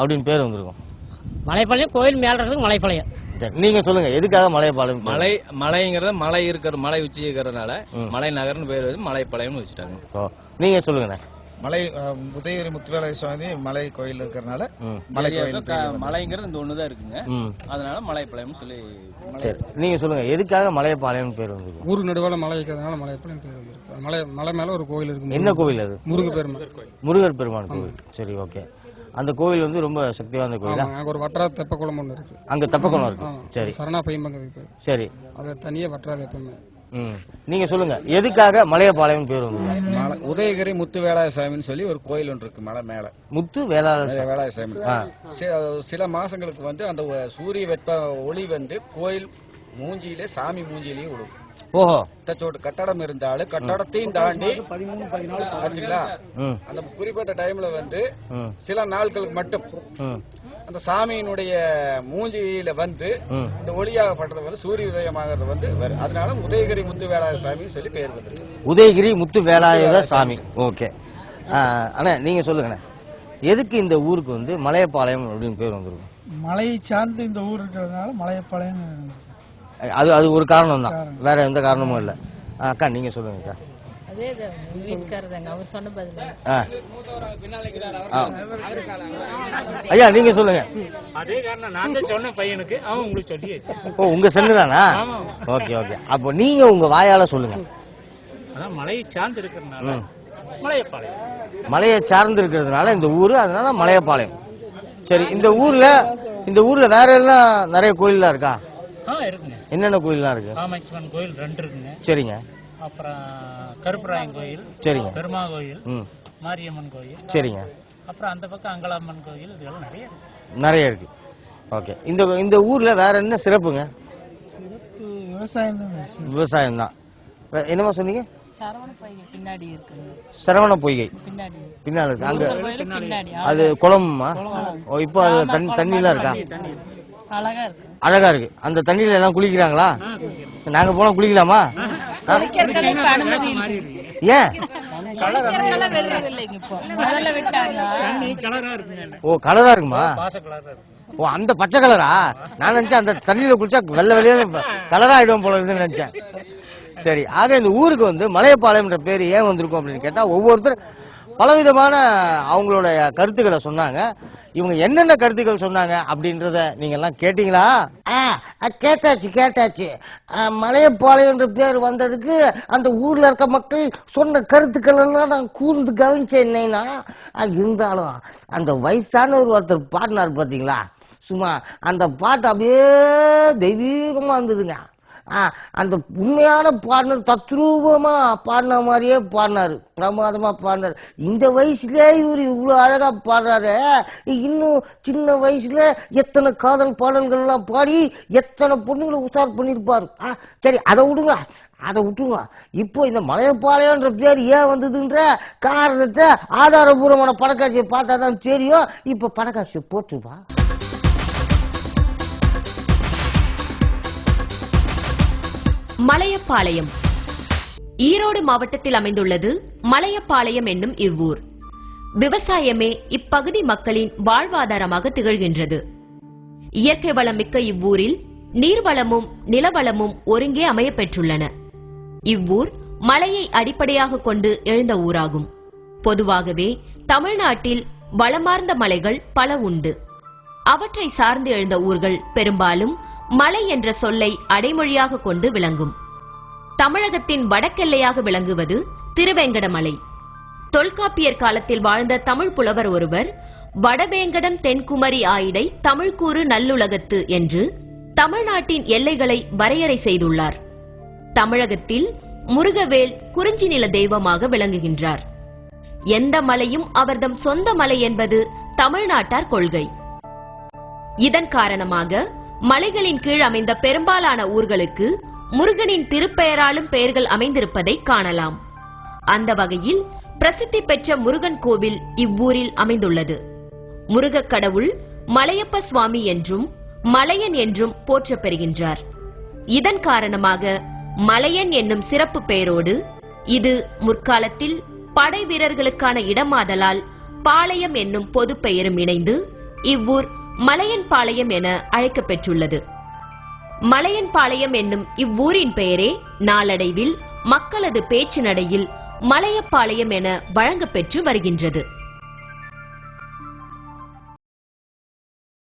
அப்படின்னு பேர் வந்திருக்கும். மலைப்பாளையம் கோயில் மேல இருக்கிறது மலைப்பாளையம். சரி நீங்க சொல்லுங்க எதுக்காக மலையப்பாளையம் பேர்? மலை மலைங்கிறது மலை இருக்கிற மலை உச்சி இருக்கிறதுனால மலை நகர்னு பேர் வந்து மலைப்பாளையம்னு வச்சுட்டாங்க. ஓ நீங்க சொல்லுங்கண்ணே. மலை உதயகிரி முத்துவேலை சுவாமி மலை கோயில் இருக்கிறனால. மலை கோயில் மலைங்கிறது இந்த ஒண்ணுதான் இருக்குங்க. அதனால மலைப்பாளையம்னு சொல்லி சரி நீங்க சொல்லுங்க எதுக்காக மலையப்பாளையம் பேர் வந்திருக்கும் ஊருக்கு நடுவால மலை இருக்கிறதுனால மலையப்பாளையம் பேர் வந்திருக்கு. அது மலை மலை மேல ஒரு கோயில் இருக்கு என்ன கோவில் அது? முருக பெருமாள் முருகர் பெருமான் கோவில் சரி ஓகே. அந்த கோவில் வந்து ரொம்ப சக்தி வாய்ந்த கோயிலா அங்க ஒரு வட்டார தெப்ப குளம் ஒன்று இருக்கு. அங்க தப்பக்குளம் இருக்கு. சரி. சரணா பையன்பங்க பேர் சரி. அது தனியே வட்டார எப்பவுமே நீங்க சொல்லுங்க எதுக்காக மலையப்பாளையம் பேர் மலை உதயகிரி முத்து வேலாய சாமின்னு சொல்லி ஒரு கோயில் ஒன்று இருக்கு மலை மேல. முத்து வேளாளர் சா- வேலாய சாமி. சி- சில மாசங்களுக்கு வந்து அந்த சூரிய வெப்ப ஒளி வந்து கோயில் மூஞ்சியிலே சாமி மூஞ்சியிலேயே விடும் ஓஹோ. தச்சோட்டு கட்டடம் இருந்தாலும் கட்டடத்தையும் தாண்டி ஆச்சுங்களா? ம். அந்த குறிப்பிட்ட டைம்ல வந்து சில நாட்களுக்கு மட்டும் அந்த சாமியினுடைய மூஞ்சியில வந்து இந்த ஒளியாகப்பட்டது வந்து சூரிய உதயமாகிறது வந்து வரும் அதனால உதயகிரி முத்து வேலாய சாமின்னு சொல்லி பெயர் வந்துருக்கு. உதயகிரி முத்து வேலாயுத சாமி. ஓகே. அண்ணா நீங்க சொல்லுங்கண்ணே. எதுக்கு இந்த ஊருக்கு வந்து மலையப்பாளையம் அப்படின்னு பேர் வந்திருக்கும் மலையை சார்ந்து இந்த ஊர் இருக்கிறதுனால மலையப்பாளையம் அது அது ஒரு காரணம். தான் வேற எந்த காரணமும் இல்லை. அக்கா நீங்க சொல்லுங்க அக்கா. ஐயா நீங்க சொல்லுங்க. அதே காரணம் நான் சொன்ன பையனுக்கு அவன் உங்களுக்கு ஓ உங்க சென்னு தானா? Okay okay. அப்போ நீங்க உங்க வாயால சொல்லுங்க. அதான் மலையை சார்ந்து இருக்கிறதுனால மலையப்பாளையம். மலையை சார்ந்து இருக்கிறதுனால இந்த ஊரு அதனால மலையப்பாளையம். சரி இந்த ஊர்ல இந்த ஊர்ல வேற எல்லாம் நிறைய கோயில்லாம் இருக்கா? இருக்குங்க. என்னென்ன கோயில்லாம் இருக்கு? காமாட்சிமன் கோயில் ரெண்டு இருக்குங்க. சரிங்க. அப்புறம் கருப்பராயன் கோயில் சரிங்க. பெருமா கோயில் ம். மாரியம்மன் கோயில். சரிங்க. அப்புறம் அந்த பக்கம் அங்கலாம்மன் கோயில் இதெல்லாம் நிறைய இருக்கு. நிறைய இருக்கு. ஓகே. இந்த இந்த ஊர்ல வேற என்ன சிறப்புங்க? சிறப்பு விவசாயம் தான். விவசாயம் தான். என்னமா சொன்னீங்க? சரவண பொய்கை பின்னாடி பின்னால இருக்கு. அங்க அது குளமா. ஓ இப்போ அது தண்ணி தண்ணிலாம் இருக்கா? அழகா இருக்கு. அழகா இருக்கு. அந்த தண்ணியில எல்லாம் குளிக்கிறாங்களா? நாங்க போனா குளிக்கலாமா. ஏன்? குளிக்கிறதுக்கெல்லாம் விடுறது இல்லைங்க இப்போ. முதல்ல விட்டாங்க தண்ணி கலரா இருக்குங்க ஓ கலரா இருக்குமா? பாச கலரா இருக்கு. ஓ அந்த பச்சை கலரா? நான் நினைச்சேன் அந்த தண்ணியில குளிச்சா வெள்ளை வெளியே கலரா ஆயிடும் போல இருக்குன்னு நினைச்சேன். சரி ஆக இந்த ஊருக்கு வந்து மலையப்பாளையம்ன்ற பேர் ஏன் வந்திருக்கும் அப்படின்னு கேட்டா ஒவ்வொருத்தர் பலவிதமான அவங்களோட கருத்துக்களை சொன்னாங்க. இவங்க என்னென்ன கருத்துக்கள் சொன்னாங்க அப்படின்றத நீங்க எல்லாம் கேட்டீங்களா கேட்டாச்சு கேட்டாச்சு. மலையப்பாளையம் என்ற பேர் வந்ததுக்கு அந்த ஊர்ல இருக்க மக்கள் சொன்ன கருத்துக்கள் எல்லாம் நான் கூர்ந்து கவனிச்சேன்னா இருந்தாலும் அந்த வயசானவர் ஒருத்தர் பாடினார் பாத்தீங்களா? சும்மா அந்த பாட்டு அப்படியே தெய்வீகமா இருந்ததுங்க. அந்த உண்மையான பாடினர் தத்ரூபமா பாடின மாதிரியே பாடினாரு. பிரமாதமா பாடினாரு. இந்த வயசுல இவரு இவ்வளோ அழகா பாடுறாரு. இன்னும் சின்ன வயசுல எத்தனை காதல் பாடல்கள்லாம் பாடி எத்தனை பொண்ணுங்களை உஷார் பண்ணிருப்பாரு. ஆ, சரி அதை விடுங்க. அதை விட்டுருங்க. இப்போ இந்த மலையப்பாளையன்ற பேர் ஏன் வந்ததுன்ற காரணத்தை ஆதாரபூர்வமான படக்காட்சியை பார்த்தா தான் தெரியும். இப்போ படக்காட்சியை போட்டுருப்பா மலையப்பாளையம். ஈரோடு மாவட்டத்தில் அமைந்துள்ளது மலையப்பாளையம் என்னும் இவ்வூர். விவசாயமே இப்பகுதி மக்களின் வாழ்வாதாரமாக திகழ்கின்றது. இயற்கை வளம் மிக்க இவ்வூரில் நீர்வளமும் நிலவளமும் ஒருங்கே அமையப்பெற்றுள்ளன இவ்வூர் மலையை அடிப்படையாக கொண்டு எழுந்த ஊராகும். பொதுவாகவே தமிழ்நாட்டில் வளமார்ந்த மலைகள் பல உண்டு. அவற்றை சார்ந்து எழுந்த ஊர்கள் பெரும்பாலும் மலை என்ற சொல்லை அடைமொழியாக கொண்டு விளங்கும். தமிழகத்தின் வடக்கெல்லையாக விளங்குவது திருவேங்கடமலை. தொல்காப்பியர் காலத்தில் வாழ்ந்த தமிழ் புலவர் ஒருவர் வடவேங்கடம் தென்குமரி ஆயிடை தமிழ்கூறு நல்லுலகத்து என்று தமிழ்நாட்டின் எல்லைகளை வரையறை செய்துள்ளார். தமிழகத்தில் முருகவேல் குறிஞ்சி நில தெய்வமாக விளங்குகின்றார். எந்த மலையும் அவர்தம் சொந்த மலை என்பது தமிழ்நாட்டார் கொள்கை. இதன் காரணமாக மலைகளின் கீழ் அமைந்த பெரும்பாலான ஊர்களுக்கு முருகனின் திருப்பெயராலும் பெயர்கள் அமைந்திருப்பதை காணலாம். அந்த வகையில் பிரசித்தி பெற்ற முருகன் கோவில் இவ்வூரில் அமைந்துள்ளது. முருகக் கடவுள் மலையப்ப சுவாமி என்றும் மலையன் என்றும் போற்றப் பெறுகின்றார் இதன் காரணமாக மலையன் என்னும் சிறப்பு பெயரோடு இது முற்காலத்தில் படை வீரர்களுக்கான இடமாதலால் பாளையம் என்னும் பொது பெயரும் இணைந்து இவ்வூர் மலையன்பாளையம் என அழைக்கப்பெற்றுள்ளது. மலையன்பாளையம் என்னும் இவ்வூரின் பெயரே நாளடைவில் மக்களது பேச்சு நடையில் மலையப்பாளையம் என வழங்கப்பெற்று வருகின்றது.